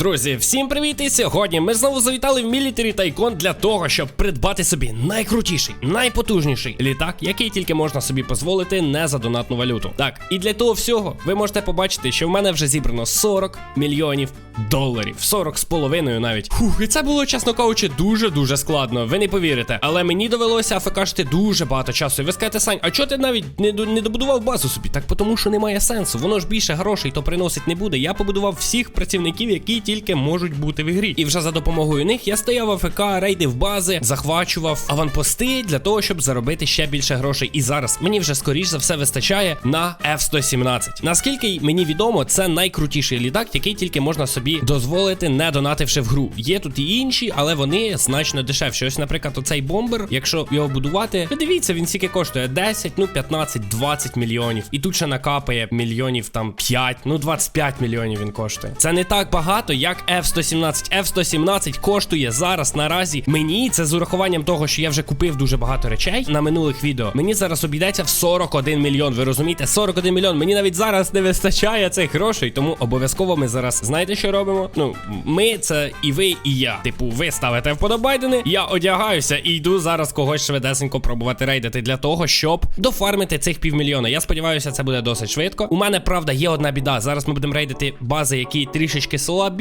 Друзі, всім привіт! І сьогодні ми знову завітали в Military Tycoon для того, щоб придбати собі найкрутіший, найпотужніший літак, який тільки можна собі дозволити не за донатну валюту. Так, і для того всього ви можете побачити, що в мене вже зібрано 40 мільйонів доларів. 40 з половиною навіть. Фух, і це було, чесно кажучи, дуже-дуже складно. Ви не повірите. Але мені довелося афекашити дуже багато часу. І ви скажете, Сань, а чого ти навіть не, не добудував базу собі? Так тому що немає сенсу. Воно ж більше грошей то приносить не буде. Я побудував всіх працівників, які тільки можуть бути в ігрі. І вже за допомогою них я стояв АФК, рейдив бази, захвачував аванпости для того, щоб заробити ще більше грошей. І зараз мені вже скоріш за все вистачає на F-117. Наскільки мені відомо, це найкрутіший літак, який тільки можна собі дозволити, не донативши в гру. Є тут і інші, але вони значно дешевші. Ось, наприклад, оцей бомбер, якщо його будувати, ви дивіться, він скільки коштує 10, ну 15, 20 мільйонів. І тут ще накапає мільйонів там 5, ну 25 мільйонів він коштує. Це не так багато, як F-117. F-117 коштує зараз наразі мені. Це з урахуванням того, що я вже купив дуже багато речей на минулих відео. Мені зараз обійдеться в 41 мільйон. Ви розумієте? 41 мільйон. Мені навіть зараз не вистачає цих грошей. Тому обов'язково ми зараз знаєте, що робимо? Ну, ми це і ви, і я. Типу, ви ставите вподобайдени, я одягаюся і йду зараз когось швидесенько пробувати рейдити для того, щоб дофармити цих півмільйона. Я сподіваюся, це буде досить швидко. У мене правда є одна біда. Зараз ми будемо рейдити бази, які трішечки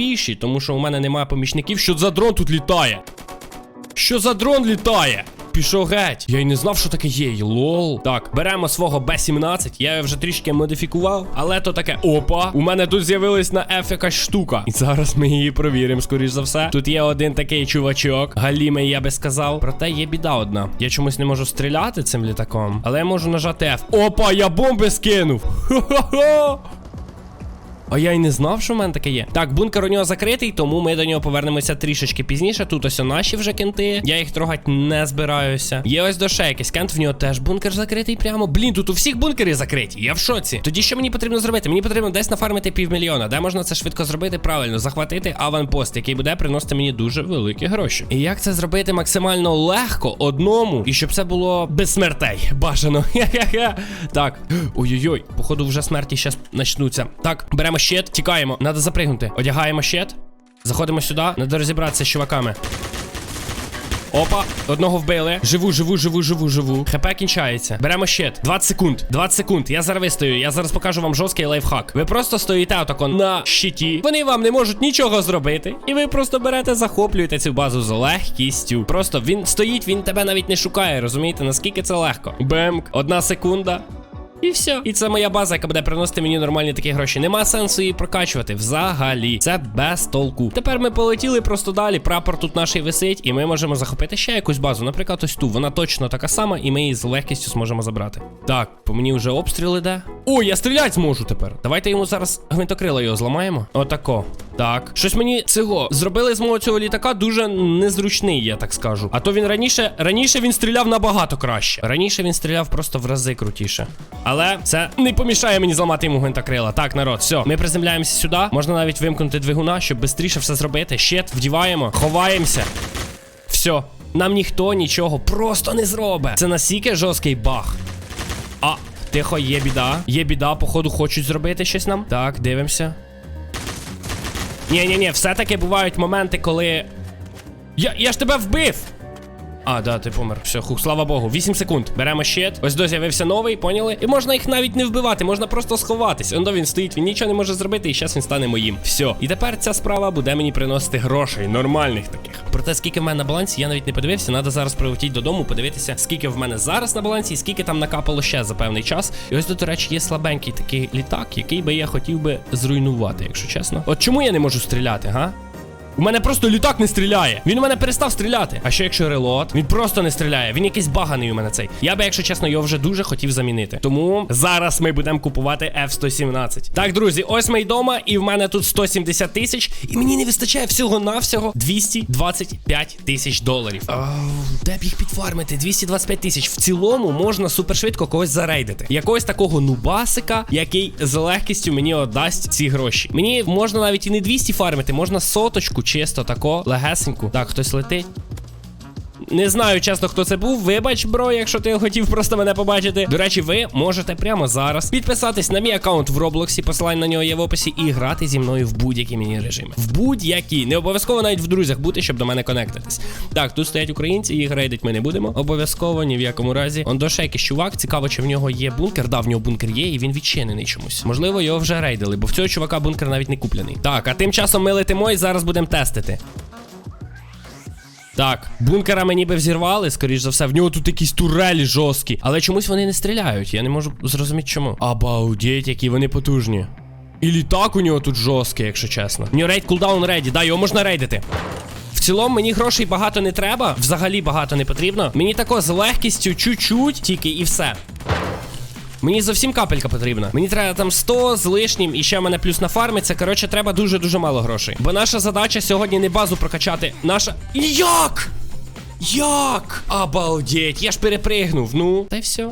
слабіші, тому що у мене немає помічників. Що за дрон тут літає? Що за дрон літає? Пішов геть. Я й не знав, що таке є. Лол. Так, беремо свого Б-17. Я його вже трішки модифікував. Але то таке. Опа. У мене тут з'явилась на F якась штука. І зараз ми її провіримо, скоріш за все. Тут є один такий чувачок. Галімий, я би сказав. Проте є біда одна. Я чомусь не можу стріляти цим літаком. Але я можу нажати F. Опа, я бомби скинув. Хо-хо-хо. А я й не знав, що в мене таке є. Так, бункер у нього закритий, тому ми до нього повернемося трішечки пізніше. Тут ось наші вже кенти. Я їх трогати не збираюся. Є ось до якийсь кент, в нього теж бункер закритий прямо. Блін, тут у всіх бункери закриті. Я в шоці. Тоді що мені потрібно зробити? Мені потрібно десь нафармити півмільйона. Де можна це швидко зробити? Правильно, захватити аванпост, який буде приносити мені дуже великі гроші. І як це зробити максимально легко одному, і щоб це було без смертей? Бажано. Так. Ой-ой-ой, походу, вже смерті зараз почнуться. Так, беремо щит, тікаємо. Надо запригнути. Одягаємо щит. Заходимо сюди. Надо розібратися з чуваками. Опа, одного вбили. Живу, живу, живу, живу, живу. ХП кінчається. Беремо щит. 20 секунд. 20 секунд. Я зараз вистою. Я зараз покажу вам жорсткий лайфхак. Ви просто стоїте отако на щиті. Вони вам не можуть нічого зробити. І ви просто берете, захоплюєте цю базу з легкістю. Просто він стоїть, він тебе навіть не шукає. Розумієте, наскільки це легко? Бемк, одна секунда. І все. І це моя база, яка буде приносити мені нормальні такі гроші. Нема сенсу її прокачувати взагалі. Це без толку. Тепер ми полетіли просто далі. Прапор тут наш висить, і ми можемо захопити ще якусь базу. Наприклад, ось ту. Вона точно така сама, і ми її з легкістю зможемо забрати. Так, по мені вже обстріл іде. О, я стріляти зможу тепер. Давайте йому зараз гвинтокрила його зламаємо. Отако. Так, щось мені цього зробили з мого цього літака дуже незручний, я так скажу. А то він раніше раніше він стріляв набагато краще. Раніше він стріляв просто в рази крутіше. Але це не помішає мені зламати йому гвинтокрила. Так, народ, все, ми приземляємося сюди. Можна навіть вимкнути двигуна, щоб швидше все зробити. Щит вдіваємо, ховаємося. Все, нам ніхто нічого просто не зробить. Це настільки жорсткий баг. А, тихо, є біда. Є біда, походу, хочуть зробити щось нам. Так, дивимося. Ні, ні, ні, все-таки бувають моменти, коли. Я, я ж тебе вбив! А, да, ти помер. Все, хух, слава Богу. 8 секунд. Беремо щит. Ось до з'явився новий, поняли? І можна їх навіть не вбивати, можна просто сховатись. Ондо він стоїть, він нічого не може зробити, і зараз він стане моїм. Все. І тепер ця справа буде мені приносити грошей, нормальних таких. Проте, скільки в мене на балансі, я навіть не подивився. Надо зараз прилетіти додому, подивитися, скільки в мене зараз на балансі, і скільки там накапало ще за певний час. І ось тут, до речі, є слабенький такий літак, який би я хотів би зруйнувати, якщо чесно. От чому я не можу стріляти, га? У мене просто літак не стріляє. Він у мене перестав стріляти. А що якщо релот? Він просто не стріляє. Він якийсь баганий у мене цей. Я би, якщо чесно, його вже дуже хотів замінити. Тому зараз ми будемо купувати F-117. Так, друзі, ось ми вдома, і в мене тут 170 тисяч. І мені не вистачає всього-навсього 225 тисяч доларів. Оу, де б їх підфармити? 225 тисяч. В цілому можна супершвидко когось зарейдити. Якогось такого нубасика, який з легкістю мені отдасть ці гроші. Мені можна навіть і не 200 фармити, можна соточку, чисто тако, легесеньку. Так, хтось летить. Не знаю, чесно, хто це був. Вибач, бро, якщо ти хотів просто мене побачити. До речі, ви можете прямо зараз підписатись на мій аккаунт в Роблоксі, посилання на нього є в описі, і грати зі мною в будь-які міні-режими. В будь-які. Не обов'язково навіть в друзях бути, щоб до мене конектитись. Так, тут стоять українці, їх рейдить ми не будемо. Обов'язково, ні в якому разі. Он до якийсь чувак. Цікаво, чи в нього є бункер. Да, в нього бункер є, і він відчинений чомусь. Можливо, його вже рейдили, бо в цього чувака бункер навіть не куплений. Так, а тим часом ми летимо і зараз будемо тестити. Так, бункера ми ніби взірвали, скоріш за все. В нього тут якісь турелі жорсткі. Але чомусь вони не стріляють. Я не можу зрозуміти чому. Обалдеть, які вони потужні. І літак у нього тут жорсткий, якщо чесно. Нього рейд кулдаун рейді, да, його можна рейдити. В цілому мені грошей багато не треба, взагалі багато не потрібно. Мені тако з легкістю чуть-чуть, тільки і все. Мені зовсім капелька потрібна. Мені треба там 100 з лишнім, і ще в мене плюс на фармі. Коротше треба дуже-дуже мало грошей. Бо наша задача сьогодні не базу прокачати. Наша. Як? Як? Обалдеть, я ж перепригнув. Ну, та й все.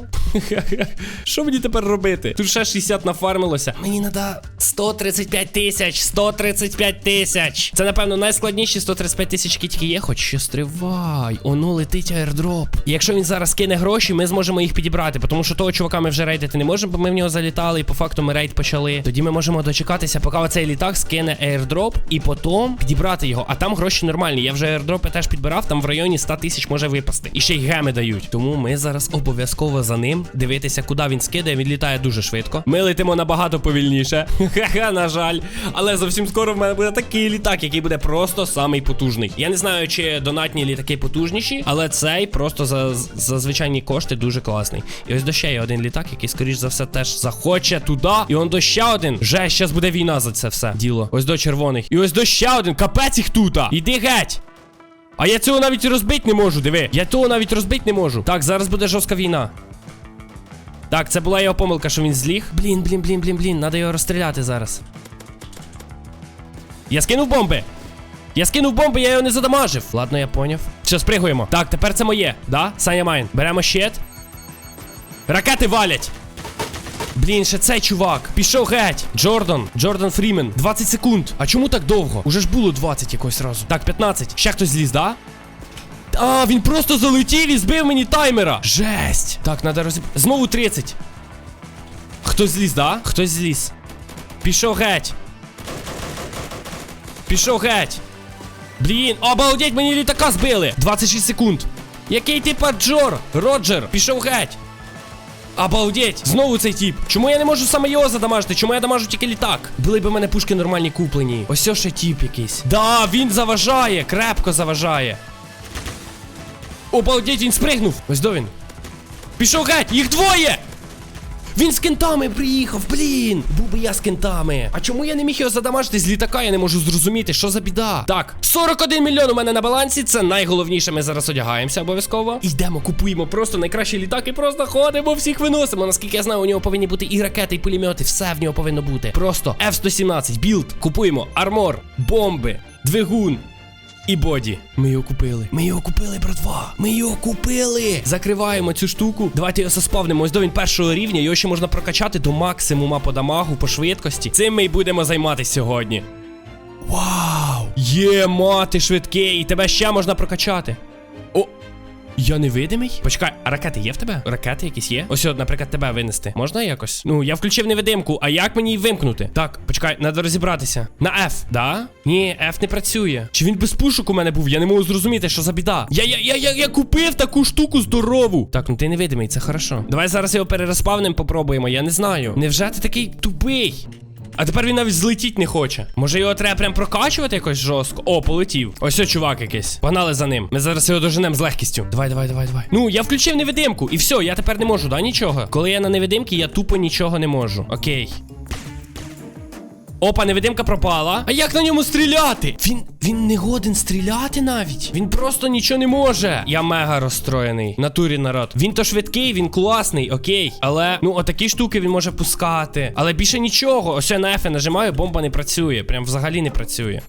Що мені тепер робити? Тут ще 60 нафармилося. Мені треба 135 тисяч, 135 тисяч. Це, напевно, найскладніші 135 тисяч, тільки є. Хоч що стривай. Оно летить аірдроп. І якщо він зараз кине гроші, ми зможемо їх підібрати. Тому що того чувака ми вже рейдити не можемо, бо ми в нього залітали, і по факту ми рейд почали. Тоді ми можемо дочекатися, поки оцей літак скине аірдроп, і потім підібрати його. А там гроші нормальні. Я вже аірдропи теж підбирав, там в районі 100 тисяч може випасти. І ще й геми дають. Тому ми зараз обов'язково за ним дивитися, куди він скидає. Він літає дуже швидко. Ми летимо набагато повільніше. Ха-ха, на жаль. Але зовсім скоро в мене буде такий літак, який буде просто самий потужний. Я не знаю, чи донатні літаки потужніші, але цей просто за, за звичайні кошти дуже класний. І ось до ще є один літак, який, скоріш за все, теж захоче туди. І он до ще один. Вже щас буде війна за це все діло. Ось до червоних. І ось до ще один. Капець їх тут. Іди геть. А я цього навіть розбити не можу, диви. Я того навіть розбити не можу. Так, зараз буде жорстка війна. Так, це була його помилка, що він зліг. Блін, блін, блін, блін, блін, треба його розстріляти зараз. Я скинув бомби. Я скинув бомби, я його не задамажив. Ладно, я поняв. Все, спригуємо. Так, тепер це моє. Да? Саня Майн. Беремо щит. Ракети валять. Блін, ще цей чувак. Пішов геть. Джордан. Джордан Фрімен. 20 секунд. А чому так довго? Уже ж було 20 якось разу. Так, 15. Ще хтось зліз, да? А, він просто залетів і збив мені таймера. Жесть. Так, треба розіб... Знову 30. Хтось зліз, да? Хтось зліз. Пішов геть. Пішов геть. Блін, обалдеть, мені літака збили. 26 секунд. Який ти паджор? Роджер, пішов геть. Обалдеть! Знову цей тіп. Чому я не можу саме його задамажити? Чому я дамажу тільки літак? Були б у мене пушки нормальні куплені. Ось ще тіп якийсь. Да, він заважає, крепко заважає. Обалдеть, він спригнув. Ось до він. Пішов геть, їх двоє! Він з кентами приїхав, блін! Був би я з кентами. А чому я не міг його задамажити з літака? Я не можу зрозуміти, що за біда. Так, 41 мільйон у мене на балансі. Це найголовніше. Ми зараз одягаємося обов'язково. Йдемо, купуємо просто найкращий літак і просто ходимо, всіх виносимо. Наскільки я знаю, у нього повинні бути і ракети, і пулемети. Все в нього повинно бути. Просто F-117, білд, купуємо, армор, бомби, двигун. І боді. Ми його купили. Ми його купили, братва. Ми його купили. Закриваємо цю штуку. Давайте його заспавнимо. Ось до він першого рівня. Його ще можна прокачати до максимума по дамагу, по швидкості. Цим ми й будемо займатися сьогодні. Вау! Є, мати швидкий, і тебе ще можна прокачати. Я невидимий? Почекай, а ракети є в тебе? Ракети якісь є? Ось, от, наприклад, тебе винести. Можна якось? Ну, я включив невидимку, а як мені її вимкнути? Так, почекай, треба розібратися. На F, да? Ні, F не працює. Чи він без пушок у мене був? Я не можу зрозуміти, що за біда. Я я, я, я, я купив таку штуку здорову. Так, ну ти невидимий, це хорошо. Давай зараз його перерозпавним попробуємо, я не знаю. Невже ти такий тупий? А тепер він навіть злетіть не хоче. Може його треба прям прокачувати якось жорстко? О, полетів. Ось о, чувак якийсь. Погнали за ним. Ми зараз його доженемо з легкістю. Давай, давай, давай, давай. Ну, я включив невидимку, і все, я тепер не можу, да, нічого. Коли я на невидимці, я тупо нічого не можу. Окей. Опа, невидимка пропала. А як на ньому стріляти? Він він не годен стріляти навіть. Він просто нічого не може. Я мега розстроєний. Натурі народ. Він то швидкий, він класний, окей. Але ну отакі штуки він може пускати. Але більше нічого. Ось я на F нажимаю, бомба не працює. Прям взагалі не працює.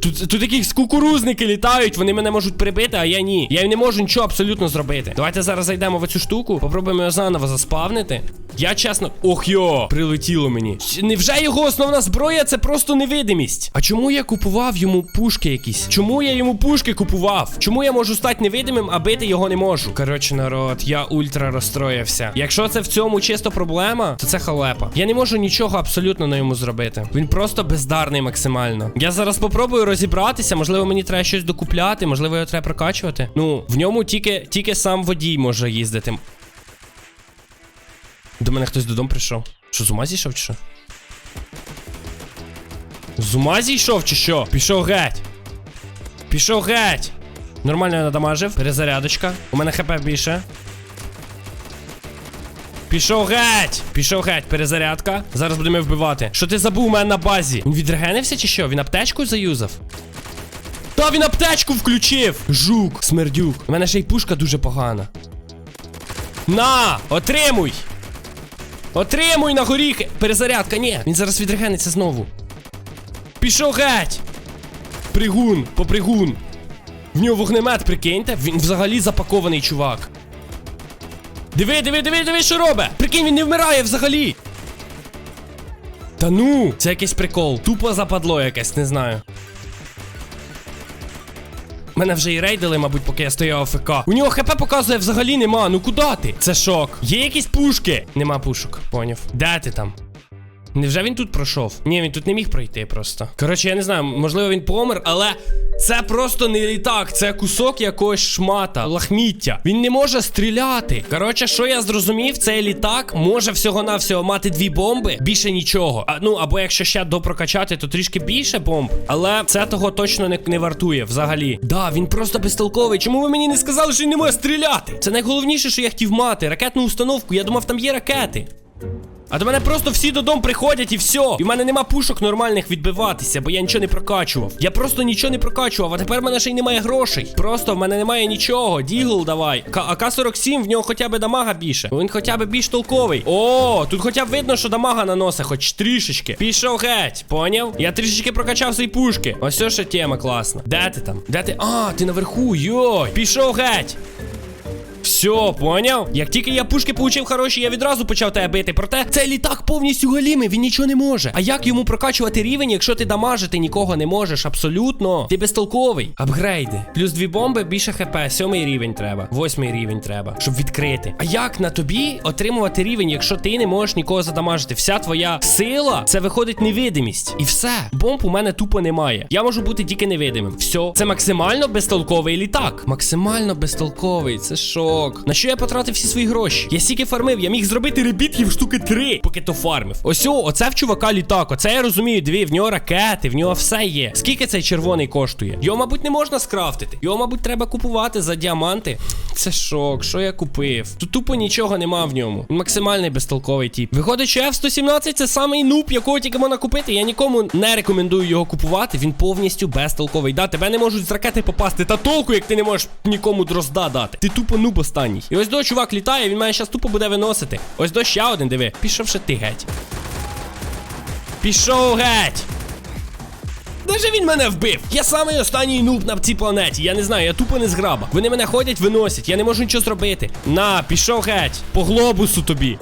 Тут Тут, якісь кукурузники літають, вони мене можуть прибити, а я ні. Я не можу нічого абсолютно зробити. Давайте зараз зайдемо в цю штуку, попробуємо його заново заспавнити. Я чесно. Ох йо, прилетіло мені. Невже його основна зброя це просто невидимість? А чому я купував йому пушки якісь? Чому я йому пушки купував? Чому я можу стати невидимим, а бити його не можу? Коротше, народ, я ультра розстроївся. Якщо це в цьому чисто проблема, то це халепа. Я не можу нічого абсолютно на йому зробити. Він просто бездарний максимально. Я зараз попробую розібратися. Можливо, мені треба щось докупляти, можливо, його треба прокачувати. Ну, в ньому тільки, тільки сам водій може їздити. До мене хтось додому прийшов. Що, з ума зійшов чи що? З ума зійшов чи що? Пішов геть. Пішов геть. Нормально я надамажив. Перезарядочка. У мене хп більше. Пішов геть! Пішов геть, перезарядка. Зараз будемо вбивати. Що ти забув у мене на базі? Він відрегенився чи що? Він аптечку заюзав? Та він аптечку включив! Жук, смердюк. У мене ще й пушка дуже погана. На! Отримуй! Отримуй на горіхи! Перезарядка, ні! Він зараз відрегениться знову. Пішов геть! Пригун, попригун. В нього вогнемет, прикиньте, він взагалі запакований чувак. Диви, диви, диви, диви, що робить! Прикинь, він не вмирає взагалі. Та ну, це якийсь прикол. Тупо западло якесь, не знаю. Мене вже і рейдили, мабуть, поки я стояв АФК. У нього хп показує взагалі нема. Ну куди ти? Це шок. Є якісь пушки? Нема пушок, поняв. Де ти там? Невже він тут пройшов? Ні, він тут не міг пройти просто. Коротше, я не знаю, можливо, він помер, але це просто не літак, це кусок якогось шмата, лахміття. Він не може стріляти. Коротше, що я зрозумів, цей літак може всього-навсього мати дві бомби, більше нічого. А ну або якщо ще допрокачати, то трішки більше бомб. Але це того точно не, не вартує взагалі. Да, він просто безтолковий. Чому ви мені не сказали, що він не може стріляти? Це найголовніше, що я хотів мати. Ракетну установку. Я думав, там є ракети. А до мене просто всі додому приходять і все. І в мене нема пушок нормальних відбиватися, бо я нічого не прокачував. Я просто нічого не прокачував, а тепер в мене ще й немає грошей. Просто в мене немає нічого. Дігл давай. К АК-47 в нього хоча б дамага більше. Він хоча б більш толковий. О, тут хоча б видно, що дамага наносить, хоч трішечки. Пішов геть, поняв? Я трішечки прокачав свої пушки. Ось ще тема класна. Де ти там? Де ти? А, ти наверху, йой. Пішов геть. Все, поняв? Як тільки я пушки получив хороші, я відразу почав тебе бити. Проте цей літак повністю галімий, він нічого не може. А як йому прокачувати рівень, якщо ти дамажити нікого не можеш? Абсолютно. Ти безтолковий. Апгрейди. Плюс дві бомби, більше хп. Сьомий рівень треба. Восьмий рівень треба, щоб відкрити. А як на тобі отримувати рівень, якщо ти не можеш нікого задамажити? Вся твоя сила це виходить невидимість. І все. Бомб у мене тупо немає. Я можу бути тільки невидимим. Все. Це максимально безтолковий літак. Максимально безтолковий. Це шок. На що я потратив всі свої гроші? Я стільки фармив, я міг зробити ребітків штуки три, поки то фармив. Ось о, оце в чувака літак. Оце я розумію, дві, в нього ракети, в нього все є. Скільки цей червоний коштує? Його, мабуть, не можна скрафтити. Його, мабуть, треба купувати за діаманти. Це шок, що я купив? Тут тупо нічого нема в ньому. Максимальний безтолковий тип. Виходить, що F117 це самий нуб, якого тільки можна купити. Я нікому не рекомендую його купувати. Він повністю безтолковий. Да, тебе не можуть з ракети попасти. Та толку, як ти не можеш нікому дрозда дати. Ти тупо нуб останній. І ось до чувак літає, він мене зараз тупо буде виносити. Ось до ще один, диви. Пішов ще ти геть. Пішов геть. Де ж він мене вбив? Я самий останній нуб на цій планеті. Я не знаю, я тупо не зграба. Вони мене ходять, виносять. Я не можу нічого зробити. На, пішов геть. По глобусу тобі.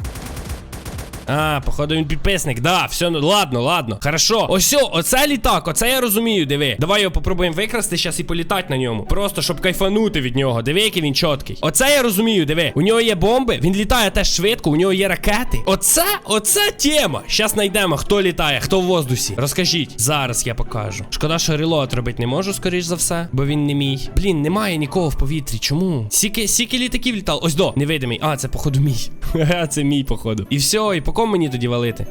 А, походу він підписник. Да, все, ну ладно, ладно. Хорошо. Ось, оце літак, оце я розумію, диви. Давай його попробуємо викрасти зараз і політати на ньому. Просто щоб кайфанути від нього. Диви, який він чіткий. Оце я розумію, диви. У нього є бомби, він літає теж швидко, у нього є ракети. Оце, оце тема. Щас знайдемо, хто літає, хто в воздусі. Розкажіть. Зараз я покажу. Шкода, що релот робити не можу, скоріш за все, бо він не мій. Блін, немає нікого в повітрі. Чому? Сіки, сіки літаків літав. Ось до, невидимий. А, це походу мій. Це мій, походу. І все, і по кому мені тоді валити?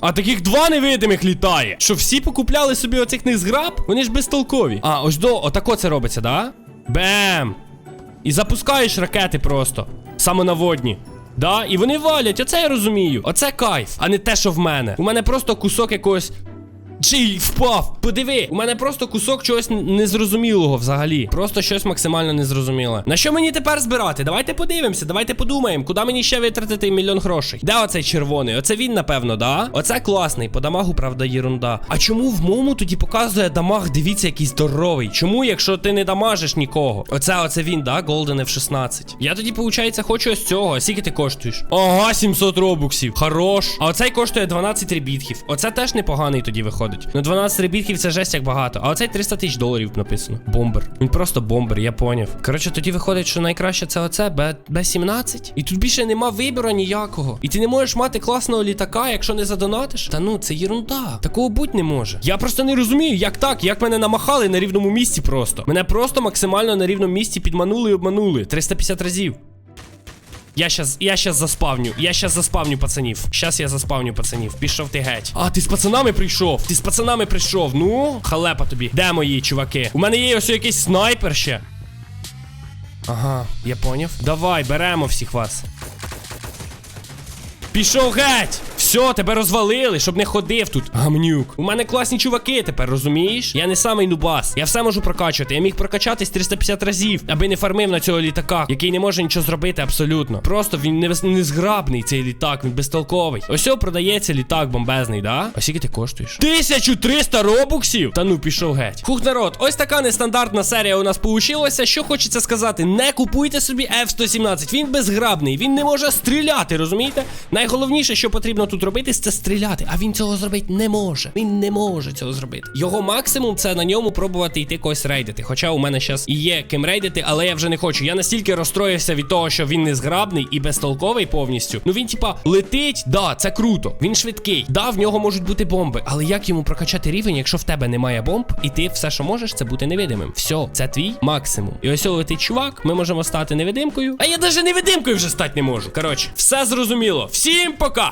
А таких два невидимих літає. Що всі покупляли собі оцих незграб? Вони ж безтолкові. А, ось до, отако це робиться, да? Бем! І запускаєш ракети просто. Самонаводні. Да, і вони валять, оце я розумію. Оце кайф, а не те, що в мене. У мене просто кусок якогось Чи впав? Подиви, у мене просто кусок чогось незрозумілого взагалі. Просто щось максимально незрозуміле. На що мені тепер збирати? Давайте подивимося, давайте подумаємо, куди мені ще витратити мільйон грошей. Де оцей червоний? Оце він, напевно, да? Оце класний. По дамагу, правда, єрунда. А чому в моєму тоді показує дамаг? Дивіться, який здоровий. Чому, якщо ти не дамажиш нікого? Оце, оце він, да? Golden F16. Я тоді, виходить, хочу ось цього. Скільки ти коштуєш? Ага, 700 робуксів. Хорош. А оцей коштує 12 ребітків. Оце теж непоганий тоді виходить. Ну 12 ребітків це жесть як багато. А оцей 300 тисяч доларів написано. Бомбер. Він просто бомбер, я поняв. Коротше, тоді виходить, що найкраще це оце Б- Б-17. І тут більше нема вибору ніякого. І ти не можеш мати класного літака, якщо не задонатиш. Та ну, це єрунда. Такого бути не може. Я просто не розумію, як так, як мене намахали на рівному місці просто. Мене просто максимально на рівному місці підманули і обманули. 350 разів. Я щас, я щас заспавню. Я щас заспавню пацанів. Щас я заспавню пацанів. Пішов ти геть. А, ти з пацанами прийшов. Ти з пацанами прийшов. Ну, халепа тобі. Де мої чуваки? У мене є ось якийсь снайпер ще. Ага, я поняв. Давай, беремо всіх вас. Пішов геть! Все, тебе розвалили, щоб не ходив тут. Гамнюк. У мене класні чуваки тепер, розумієш? Я не самий нубас. Я все можу прокачувати. Я міг прокачатись 350 разів, аби не фармив на цього літака, який не може нічого зробити абсолютно. Просто він не, не зграбний, цей літак, він безтолковий. Ось продається літак бомбезний, да? А скільки ти коштуєш? 1300 робуксів? Та ну пішов геть. Хух, народ, ось така нестандартна серія у нас получилася. Що хочеться сказати, не купуйте собі F-117. Він безграбний, він не може стріляти, розумієте? Найголовніше, що потрібно тут робити, це стріляти. А він цього зробити не може. Він не може цього зробити. Його максимум це на ньому пробувати йти когось рейдити. Хоча у мене зараз і є ким рейдити, але я вже не хочу. Я настільки розстроївся від того, що він незграбний і безтолковий повністю. Ну він, типа, летить, да, це круто. Він швидкий. Да, в нього можуть бути бомби. Але як йому прокачати рівень, якщо в тебе немає бомб, і ти все, що можеш, це бути невидимим. Все, це твій максимум. І ось летить чувак, ми можемо стати невидимкою. А я навіть невидимкою вже стати не можу. Коротше, все зрозуміло. Всім пока!